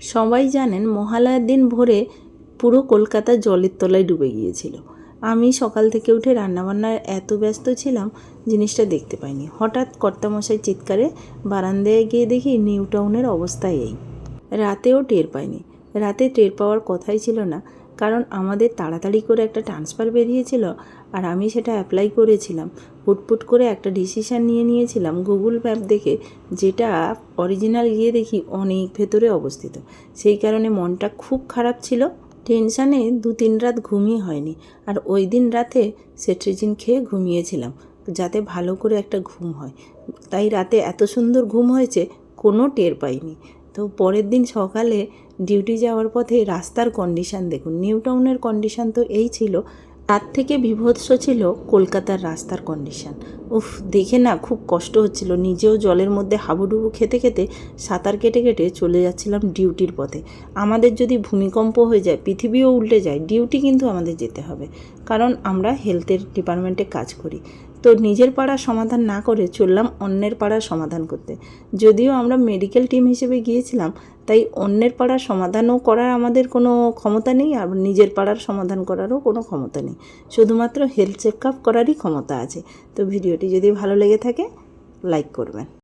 সবাই জানেন মহালয়ার দিন ভোরে পুরো কলকাতা জলের তলায় ডুবে গিয়েছিল। আমি সকাল থেকে উঠে রান্নাবান্নায় এত ব্যস্ত ছিলাম, জিনিসটা দেখতে পাইনি। হঠাৎ কর্তামশাই চিৎকারে বারান্দায় গিয়ে দেখি নিউ টাউনের অবস্থা এই। রাতেও টের পাইনি। রাতে টের পাওয়ার কথাই ছিল না। কারণ আমাদের তাড়াতাড়ি করে একটা ট্রান্সফার বেরিয়েছিল আর আমি সেটা অ্যাপ্লাই করেছিলাম। হুটপুট করে একটা ডিসিশান নিয়ে নিয়েছিলাম গুগল ম্যাপ দেখে, যেটা অরিজিনাল গিয়ে দেখি অনেক ভেতরে অবস্থিত। সেই কারণে মনটা খুব খারাপ ছিল। টেনশানে দু তিন রাত ঘুমিয়ে হয়নি আর ওই দিন রাতে সেট্রিজিন খেয়ে ঘুমিয়েছিলাম যাতে ভালো করে একটা ঘুম হয়। তাই রাতে এত সুন্দর ঘুম হয়েছে কোনো টের পাইনি। তো পরের দিন সকালে ডিউটি যাওয়ার পথে রাস্তার কন্ডিশান দেখুন নিউ টাউনের কন্ডিশান তো এই ছিল, তার থেকে বিভৎস ছিল কলকাতার রাস্তার কন্ডিশান উফ, দেখে না খুব কষ্ট হচ্ছিল, নিজেও জলের মধ্যে হাবুডুবু খেতে খেতে সাঁতার কেটে কেটে চলে যাচ্ছিলাম ডিউটির পথে। আমাদের যদি ভূমিকম্প হয়ে যায়, পৃথিবীও উল্টে যায় ডিউটি কিন্তু আমাদের যেতে হবে, কারণ আমরা হেলথের ডিপার্টমেন্টে কাজ করি। তো নিজের পাড়া সমাধান না করে চললাম অন্যের পাড়া সমাধান করতে। যদিও আমরা মেডিকেল টিম হিসেবে গিয়েছিলাম, তাই অন্যের পাড়ার সমাধানও করার আমাদের কোনো ক্ষমতা নেই আর নিজের পাড়ার সমাধান করারও কোনো ক্ষমতা নেই। শুধুমাত্র হেলথ চেক আপ করারই ক্ষমতা আছে। তো ভিডিওটি যদি ভালো লেগে থাকে লাইক করবেন।